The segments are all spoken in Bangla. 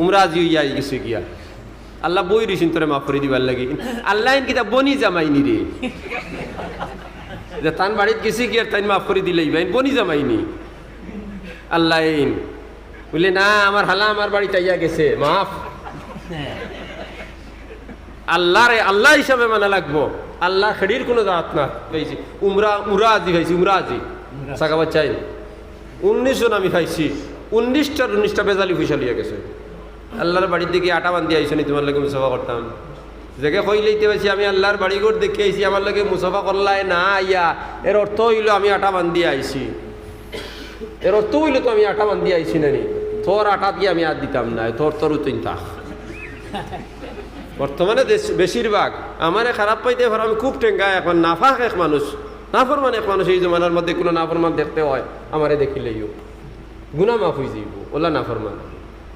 উমরা আজি ইয়া গেছে গিয়া। আল্লাহ বই রিসিন তোরে মাফ করে দিবার লাগি। আল্লাহ কিতা বনি জামাইনি রে। যে তান বাড়িত গেছি কি আর তাই মাফ করে দিলেই ভাই বনি জামাইনি আল্লাহ বলে না আমার হালা আমার বাড়িতে ইয়া গেছে মাফ। আল্লাহ রে আল্লাহ হিসাবে মানা লাগবো। আল্লাহ খেড়ির কোনো দাঁত না। পেয়েছি উমরা উমরা আজি খাইছি উমরা আজি সাকা বাচ্চাই উনিশ জন আমি খাইছি। উনিশটার উনিশটা বেজালি পয়সা লিয়ে গেছে। আল্লাহর বাড়ির দিকে আটা বান্ধি আইসো নি তোমার লাগে মুসাফা করতাম। জেগে কইলেইতে পারছি আমি আল্লাহর বাড়ি ঘর দেখে আইছি, আমার লাগে মুসাফা করলাই না আইয়া, এর অর্থ হইল আমি আটা বান্ধি আইছি। এর অর্থ হইল তো আমি আটা বান্ধি আইছি নানি তোর আটা দিয়ে আমি আর দিতাম না, তোর তোর তুই থাক। বর্তমানে বেশিরভাগ, আমারে খারাপ পাইতে পারে, আমি খুব টেঙ্গা এখন নাফাক এক মানুষ। নাফরমান এক মানুষ, এই জমানার মধ্যে কোনো নাফরমান দেখতে হয়, আমারে দেখিলেইও গুণা মাফ হয়ে যাইব, ওলা নাফরমান।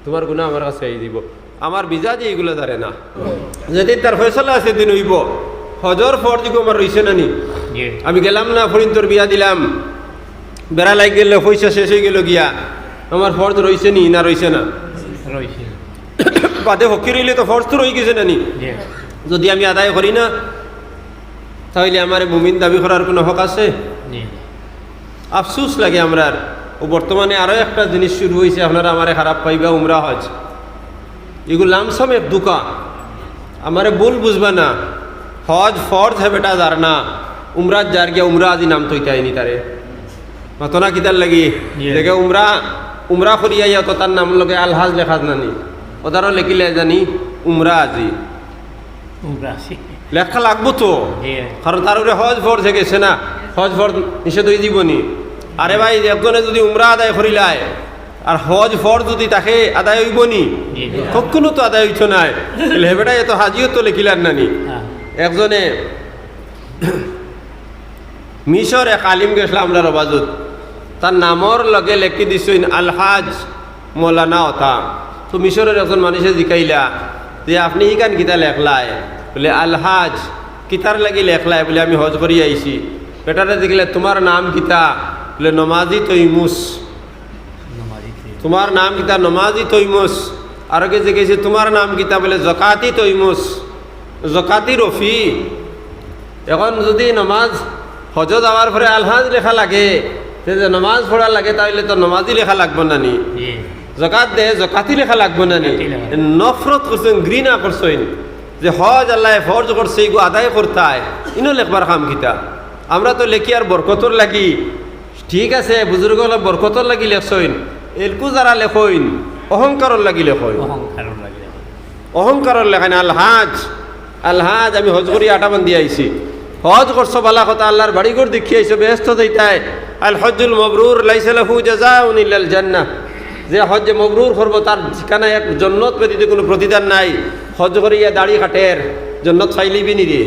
তোমার গুণা আমার কাছে আই দিব। আমার বিজা যে এইগুলো ধরে না। যদি তার ফয়সলা আছে দিন হইব। হজর ফর দিকে আমার রইছে না নি। আমি গেলাম না ফরিন তোর বিয়া দিলাম। বেড়া লাগ গেলে পয়সা শেষ হয়ে গেল গিয়া। আমার ফর্জ রইছে নি না রইছে না? রয়েছে বাদে হকি রইলে তো ফর্জ তো রয়ে গেছে না নি? যদি আমি আদায় করি না তাহলে আমার মুমিন দাবি করার কোনো হক আছে? আফসুস লাগে আমরার। ও বর্তমানে আরও একটা জিনিস শুরু হয়েছে আপনারা আমারে খারাপ পাইবা উমরা হজ। এগুলো লামসাম এক দুকা। আমারে ভুল বুঝবা না। হজ ফর্জ হে বেটা যার না। উমরাত যার গিয়া উমরা আজি নাম তৈতে আইনি তারে। মাতনা কিতার লাগি. দেখে উমরা উমরা করিয়া ইয়া তো তার নাম লগে আলহাজ লেখা নানি। ওদারও লেখিলে জানি উমরা আজি। লেখা লাগবো তো? কারণ তার উপরে হজ ফর থেকে গেছে না। হজ ফর নিষেধ হয়ে দিবনি আরে ভাই একজনে যদি উমরা আদায় করিলায় আর হজ ফর যদি তাকে আদায় হইবনি জি কখনো তো আদায় হইছ নাই। হেবেটা এত হাজিও তো লেখিলার নানি হ্যাঁ। একজনে মিশর এক আলিম গেছিল আমরা রবাজত তার নামর লগে লেখি দিছইন আলহাজ মৌলানা অতা তো মিশরের একজন মানুষে জিকাইলা যে আপনি ইকান কিতা লেখলায়? বলে আলহাজ কিতার লাগি লেখলায়? বলে আমি হজ করি আইছি। বেটারে দেখলে তোমার নাম কিতা? বলে নমাজি তৈমুস। তোমার নাম কিতা নমাজি তৈমুস। আর কে জিজ্ঞেস তোমার নাম কিতা বলে জকাতি তৈমুস। জকাতি রফি। এখন যদি নমাজ হজ যাওয়ার পরে আলহাজ লেখা লাগে তে যে নমাজ পড়া লাগে তাহলে তো নমাজি লেখা লাগবো না নি। জকাত দে জকাতি লেখা লাগবো না নি। নফরত করছেন ঘৃণা করছেন। যে হজ আল্লাহ ফরজ করছে এগু আদায় করতায়। ইনো লেখবার কাম কিতা আমরা তো লেখি আর বরকতর লাগি। ঠিক আছে বুজুর্গ হলে বরকতর লাগি লেখছইন এলকু যারা লেখইন অহংকারর লাগি লেখইন। অহংকারর লেখান আলহাজ। আলহাজ আমি হজ করি আটা বান্ধি আইছি হজ করছ বালা কথা আল্লাহর বাড়ি ঘর দেখি আইছো ব্যস্ত দিতায় আল হজ্জুল মবরুর লাইসা লাহু জাযাউন ইল্লাল জান্নাহ। যে হজ্জে মবরুর করব তার ঠিকানা এক জন্নত ব্যতীত কোনো প্রতিদান নাই। হজ করিয়া দাড়ি কাটের জন্নত চাইলিবি নি রে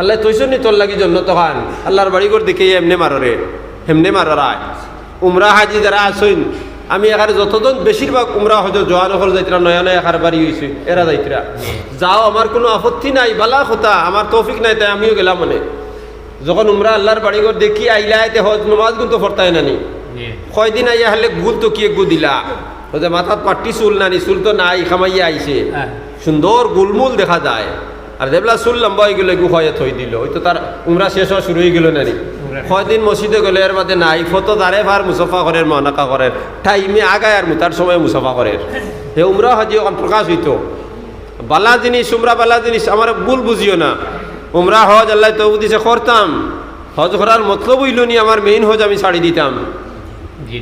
আল্লাহ তৈছো নি তোর লাগি জন্নত খান। আল্লাহর বাড়ি ঘর দেখে এমনে মাররে হেমনে মাররায়। উমরা হাজি যারা আসইন আমি এখানে যতজন বেশিরভাগ উমরা হয়তো জোয়ান হল যাইতরা নয়া নয়া এখার বাড়ি হয়েছে এরা যাইতরা। যাও আমার কোনো আপত্তি নাই বালা কথা আমার তৌফিক নাই তাই আমিও গেলাম মনে। যখন উমরা আল্লাহর বাড়ি ঘর দেখি আইলা এতে হজ নমাজ কিন্তু ফরতায় নানি কয়দিন আইয়া হলে গুল তো কি গু দিলা? মাথাত পাট্টি চুল নানি চুল তো নাই খামাইয়া আইছে। হ্যাঁ। সুন্দর গুলমুল দেখা যায়। আর যেগুলা চুল লম্বা হয়ে গেল এগু হয়ে থই দিল। ওই তো তার উমরা শেষ হওয়া শুরু হয়ে গেল নানি। কয়দিন মসজিদে গেলে এর বাদে নাই। ফটো দাঁড়ে ভার মুসাফা করেন মহানাকা করেন টাইমে আগায় আর মুতার সময় মুসাফা করেন হে উমরা হাজি প্রকাশ হইতো। বালা জিনিস উমরা বালা জিনিস আমার ভুল বুঝিও না। উমরা হজ আল্লাহ তো দিছে করতাম। হজ করার মতলব হইল নি আমার মেইন হজ আমি ছাড়ি দিতাম।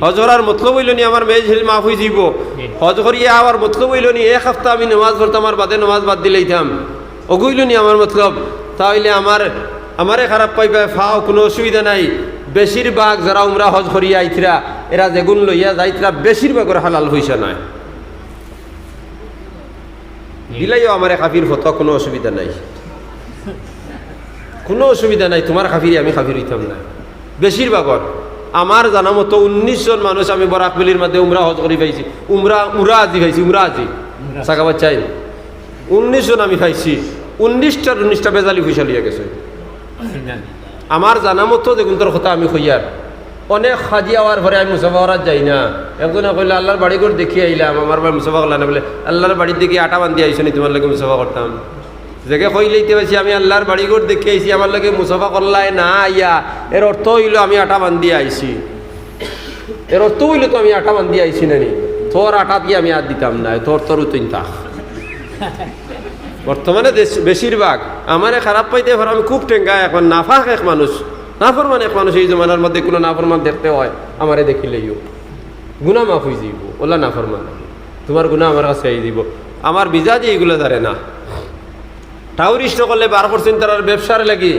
হজ করার মতলব হইল নি আমার মেয়ে ছেলে মাফ হয়ে যাব হজ করিয়া আমার মতলব হইল নি এক সপ্তাহ আমি নামাজ পড়তাম আর বাদে নামাজ বাদ দিলেইতাম। অগুইল নি আমার মতলব। তাহলে আমার আমারে খারাপ পাইবে ফাও কোনো অসুবিধা নাই। বেশিরভাগ যারা উমরা হজ করিয়া আইতরা এরা যেগুন লইয়া যাইতরা বেশিরভাগের হালাল হইছে নয়। দিলাইও আমার খাফির ফটো কোনো অসুবিধা নাই। কোনো অসুবিধা নাই তোমার খাফিরি আমি খাফির হইতাম না। বেশিরভাগর। আমার জানা মতো উনিশ জন মানুষ আমি বরাকবেলির মধ্যে উমরা হজ করি পাইছি। উমরা উমরা আজি খাইছি উমরা আজি। সাকা বাচ্চাই। উনিশ জন আমি খাইছি উনিশটার উনিশটা বেজালি পয়সা লিয়ে গেছে। আমার জানা মতো দেখুন তোর কথা আমি কইয়ার অনেক সাজি হওয়ার পরে আমি মুসাফা করার যাই না। একজনে কইলে আল্লাহর বাড়ি করে দেখি আইলাম আমার ভাই মুসাফা করলাম না বলে আল্লাহর বাড়ির দিকে আটা বান্ধি আইসো নি তোমার লাগে মুসাফা করতাম জেগে কইলেইতে পারছি আমি আল্লাহর বাড়ি করে দেখি আইছি আমার লাগে মুসাফা করলাই না আইয়া এর অর্থ হইল আমি আটা বান্ধি আইছি এর অর্থ হইল তো আমি আটা বান্ধি আইছি নানি তোর আটা দিয়ে আমি আর দিতাম না তোর তোর থাক। বর্তমানে বেশিরভাগ আমারে খারাপ পাইতে পারে আমি খুব টেঙ্গা এখন নাফাক এক মানুষ। নাফরমান এক মানুষ এই জমানার মধ্যে কোনো নাফরমান দেখতে হয়, আমারে দেখিলেইও গুণা মাফ হয়ে যাইব, ওলা নাফরমান। তোমার গুণা আমার কাছে আই দিব আমার বিজা যে এইগুলো ধরে না। টাউরিস্ট করলে বারো পার্সেন্ট তার ব্যবসার লাগি।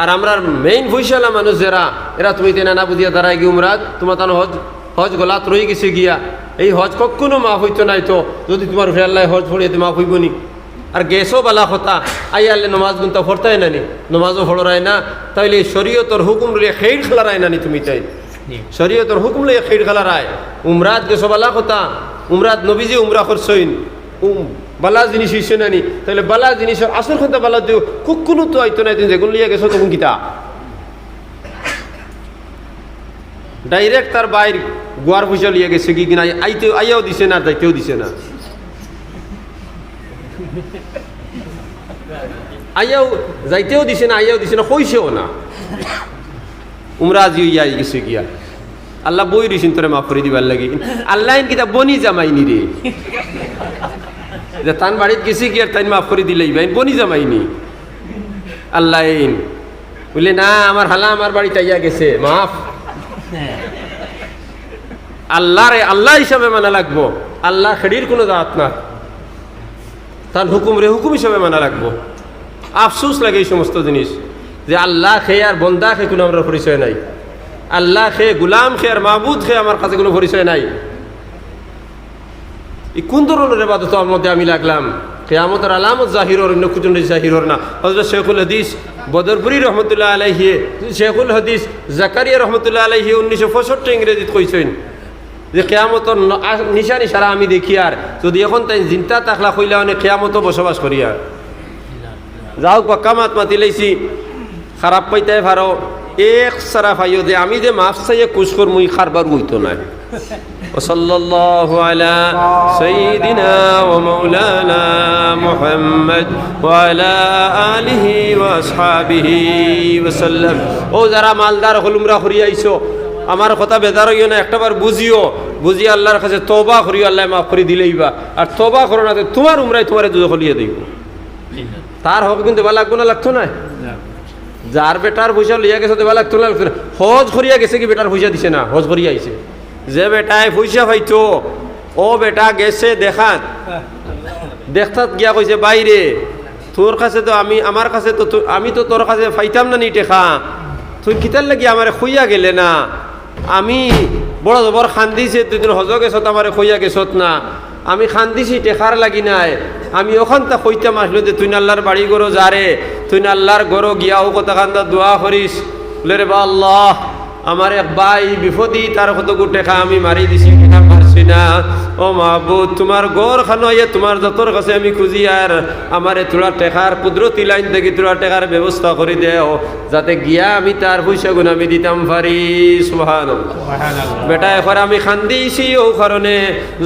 আর আমরা মেইন ভুইশালা মানুষ যারা, এরা তুমি তেনা না বুঝিয়া দাঁড়ায় গিয়ে উমরাত, তোমার তার হজ হজ গলাত রয়ে গেছে গিয়া। এই হজ কখনো মাফ হইতো নাই তো। যদি তোমার ফেরাল্লাই হজ ফড়িয়ে তো মাফ হইব নি আর গেছও বালা কথা। আই আল্লে নমাজ গুনতা ফরতাই নানি নমাজও ফড়রায় না। তাইলে শরীয়তর হুকুম লিয়ে খেইড খেলারায় নানি তুমি তাই। শরীয়তর হুকুম লইয়া খেইড খেলারায় উমরাত গেছো বালা কথা। উমরাত নবীজি উমরা করছইন উম বালা জিনিস হইছে নানি তাহলে বালা জিনিসের আসল কথা বালা দিও কুকুনো তো আইতো নাই তুমি যেগুলো লিয়া গেছো তখন কিতা? ডাইরেক্ট তার বাইর গোয়ার পয়সা লিয়ে গেছে কি কিনা আইতেও আইয়াও দিছে না যাইতেও দিছে না। আইয়াও যাইতেও দিছে না আইয়াও দিছে না, কইছেও না। উমরা আজি ইয়া গেছে গিয়া। আল্লাহ বই রিসিন তোরে মাফ করে দিবার লাগি। আল্লাহ কিতা বনি জামাইনি রে। যে তান বাড়িত গেছি আর তাই মাফ করে দিলেই ভাই বনি জামাইনি। আল্লাহ ইন বলে, না, আমার হালা আমার বাড়িতে ইয়া গেছে, মাফ। আল্লাহ রে, আল্লাহ হিসাবে মানা লাগবো। আল্লাহ খেড়ির কোনো দাঁত না। তার হুকুম রে হুকুম হিসাবে মানা লাগবো আফসোস লাগে এই সমস্ত জিনিস, যে আল্লাহ খেয়ে আর বন্দা খেয়ে কোনো আমার পরিচয় নাই। আল্লাহ খেয়ে গুলাম খেয়ে আর মাহবুদ খেয়ে আমার কাছে কোনো পরিচয় নাই। এই কোন ধরনের এবাদত আমার মধ্যে আমি লাগলাম? কেয়ামতের আলামত জাহিরর, অন্য কুজন জাহিরর না। হজরত শেখুল হাদিস বদরপুরি রহমতুল্লাহ আলাইহি, শেখুল হাদিস জাকারিয়া রহমতুল্লাহ আলাইহি উনিশশো পঁয়ষট্টি ইংরেজিত কইছেন যে কেয়ামতর ন- আ- নিশানি সারা আমি দেখি আর যদি এখন তাই চিন্তা তাকলা কইলা মানে কেয়ামতো বসবাস করি আর যাও কামাত মাতি লাইছি খারাপ পাইতে ভারো এক সারা ফাইও যে আমি যে মাফ চাইয়ে কুশ কর মুই খারবার বইতো না وصلى الله على سيدنا ومولانا محمد وعلى آله وأصحابه وسلم ও যারা মালদার হলুমরা হরিয়াইছো আমার কথা বেদার হইও না একটাবার বুঝিও। বুঝি আল্লাহর কাছে তবা করিও আল্লাহ মাফ করে দিলেই বা। আর তবা করো না তোমার উমরাই তোমার দুধ হলিয়ে দিব। তার হবে কিন্তু দেবা লাগবো না লাগতো না? যার বেটার পয়সা লইয়া গেছে দেবা লাগতো না লাগতো না। হজ করিয়া গেছে কি বেটার পয়সা দিছে না? হজ করিয়া আইছে। যে বেটায় পয়সা পাইতো ও বেটা গেছে দেখাত। দেখতাত গিয়া কইছে বাইরে তোর কাছে তো আমি আমার কাছে তো আমি তো তোর কাছে পাইতাম না নি টেকা। তুই কিতার লাগি আমারে খুইয়া গেলে না? আমি বড় জবর খান্দিছে তুই তুমি হজ গেছত আমারে কইয়া গেছত না। আমি খান্দিছি টেখার লাগি নাই। আমি ওখান তা কইতে মাসলো যে তুই আল্লাহর বাড়ি গরো যারে তুই আল্লাহর গরো গিয়াও কথা খান্দা দোয়া করিস বলে রে বা আল্লাহ আমার এক বাই বিপদি তার কত টেখা আমি মারি দিছি। টেকা পারছি না ও মাহবুদ তোমার গড় খানো তোমার যতর কাছে আমি খুঁজি আর আমার তোলা টেকার কুদরতি লাইন থেকে তোলা টেকার ব্যবস্থা করে দেও যাতে গিয়া আমি তার পয়সা গুণ আমি দিতাম পারি। সুহান বেটা এখন আমি খান্দিছি ও কারণে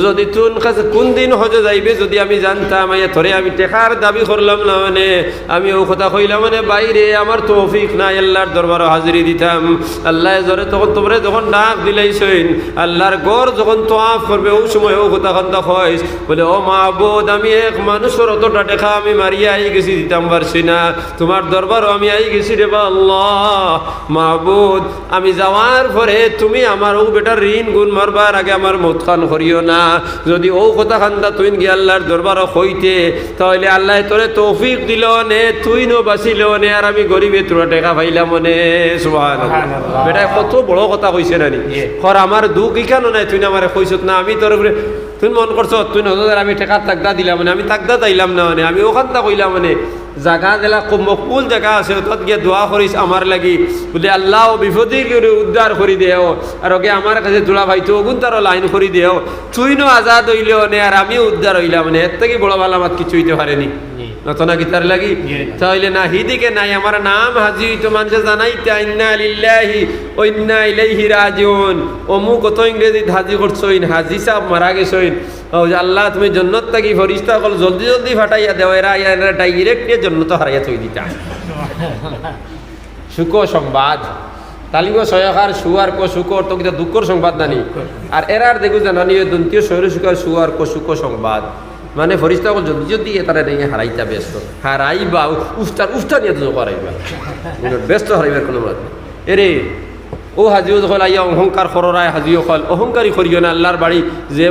যদি তুন কাছে কোন দিন হজে যাইবে যদি আমি জানতাম আইয়া ধরে আমি টেকার দাবি করলাম না মানে আমি ও কথা কইলাম মানে বাইরে আমার তৌফিক নাই আল্লাহর দরবারও হাজিরি দিতাম। আল্লাহ জরে তখন তোমরে যখন ডাক দিলাইছেন আল্লাহর গড় যখন তোয়াফ করবে ও সময় ও কথা কথা কইস বলে ও মাহবুদ আমি এক মানুষের অতটা টেকা আমি মারিয়া আই গেছি দিতাম পারছি না। তোমার দরবারও আমি আই গেছি রে বা আল্লাহ। মাহবুদ আমি যাওয়ার পরে তুমি আমার ও বেটার ঋণ গুণ মারবার আগে আমার মত খান করিও না। যদি ও কথা খান্দা তুই গিয়ে আল্লাহর দরবারও হইতে তাহলে আল্লাহ তোরে তৌফিক দিল নে তুই নো বাঁচিল নে আর আমি গরিবে তোরা টেকা পাইলাম নে। সুবহানাল্লাহ। বেটা কত বড় কথা কইছে নানি জি। খর আমার দুঃখ ইখানো নাই তুই না আমার কইছত না, আমি তোর উপরে তুই মন করছ, তুই নজর আমি টেকা তাকদা দিলাম মানে আমি তাকদা তাইলাম না মানে আমি ওখান তা কইলাম মানে জাগা দিলা খুব মকবুল জায়গা আছে, তত গিয়ে দোয়া করিস আমার লাগি। বলে, আল্লাহ, বিপদি করে উদ্ধার করি দেও, আর ওকে আমার কাছে তোলা ভাই তো ওগুন তারও লাইন করি দেও। তুই নো আজাদ হইলেও নে, আর আমিও উদ্ধার হইলাম মানে এর থেকে বড় ভালো আমার কিছু হইতে পারেনি। নতনা গীতার লাগি? জি। তাইলে না হিদিকে নাই আমার নাম হাজি তো মানুষে জানাইতে ইন্না লিল্লাহি ও ইন্না ইলাইহি রাজিউন। অমুক কত ইংরেজি হাজি করছইন হাজি সাহেব মারা গেছইন। ও যে আল্লাহ তুমি জন্নত থাকি ফরিস্তা কল জলদি জলদি ফাটাইয়া দেও এরা এরা ডাইরেক্ট নিয়ে জন্নত হারাইয়া থই দিতা। সুখ সংবাদ। তালিম সয়কার সুয়ার ক সুখ তো কিতা দুঃখর সংবাদ নানি? আর এরার দেখু জানানি দন্তীয় শৈর সুখার সুয়ার ক সুখ সংবাদ। মানে ফরিস্তা অকল জলদি জলদি তারা নিয়ে হারাইতা ব্যস্ত হারাইবা উফতার উফতার নিয়ে তো হারাইবা ব্যস্ত হারাইবার কোনো মাত। এরে ও হাজিও যখন আইয়া অহংকার খরায় হাজিও কল অহংকারী করিও না আল্লাহর বাড়ি যে